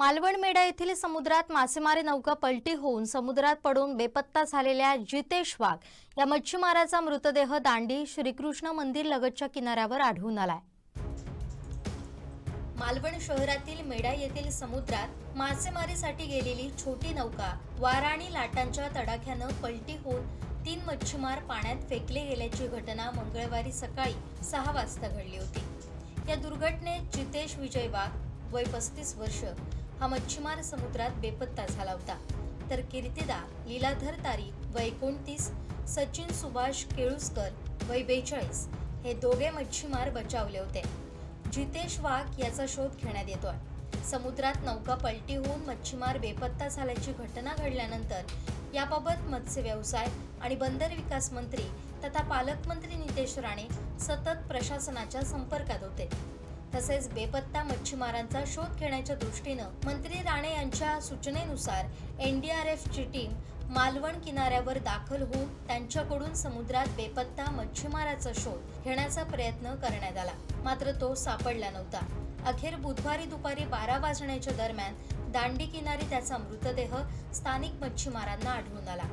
मालवण मेढा येथील समुद्रात मासेमारी नौका पलटी होऊन समुद्रात पडून बेपत्ता झालेल्या जितेश वाघ या मच्छीमाराचा मृतदेह दांडी श्रीकृष्ण मंदिर लगतच्या किनाऱ्यावर आढळून आलाय. मालवण शहरातील मेढा येथील समुद्रात मासेमारीसाठी गेलेली छोटी नौका वारा आणि लाटांच्या तडाख्यानं पलटी होऊन तीन मच्छीमार पाण्यात फेकले गेल्याची घटना मंगळवारी सकाळी सहा वाजता घडली होती. या दुर्घटनेत जितेश विजय वाघ वय पस्तीस वर्ष हा मच्छीमार समुद्रात बेपत्ता झाला होता. तर कीर्तिदा लीलाधर तारी वय एकोणतीस सचिन सुभाष केळुसकर वय बेचाळीस हे दोघे मच्छीमार बचावले होते. जितेश वाघ याचा शोध घेण्यात येतोय. समुद्रात नौका पलटी होऊन मच्छीमार बेपत्ता झाल्याची घटना घडल्यानंतर याबाबत मत्स्य व्यवसाय आणि बंदर विकास मंत्री तथा पालकमंत्री नितेश राणे सतत प्रशासनाच्या संपर्कात होते. तसेच बेपत्ता मच्छीमारांचा शोध घेण्याच्या दृष्टीनं मंत्री राणे यांच्या सूचनेनुसार एनडीआरएफची टीम मालवण किनाऱ्यावर दाखल होऊन त्यांच्याकडून समुद्रात बेपत्ता मच्छीमाराचा शोध घेण्याचा प्रयत्न करण्यात आला. मात्र तो सापडला नव्हता. अखेर बुधवारी दुपारी बारा वाजण्याच्या दरम्यान दांडी किनारी त्याचा मृतदेह स्थानिक मच्छीमारांना आढळून आला.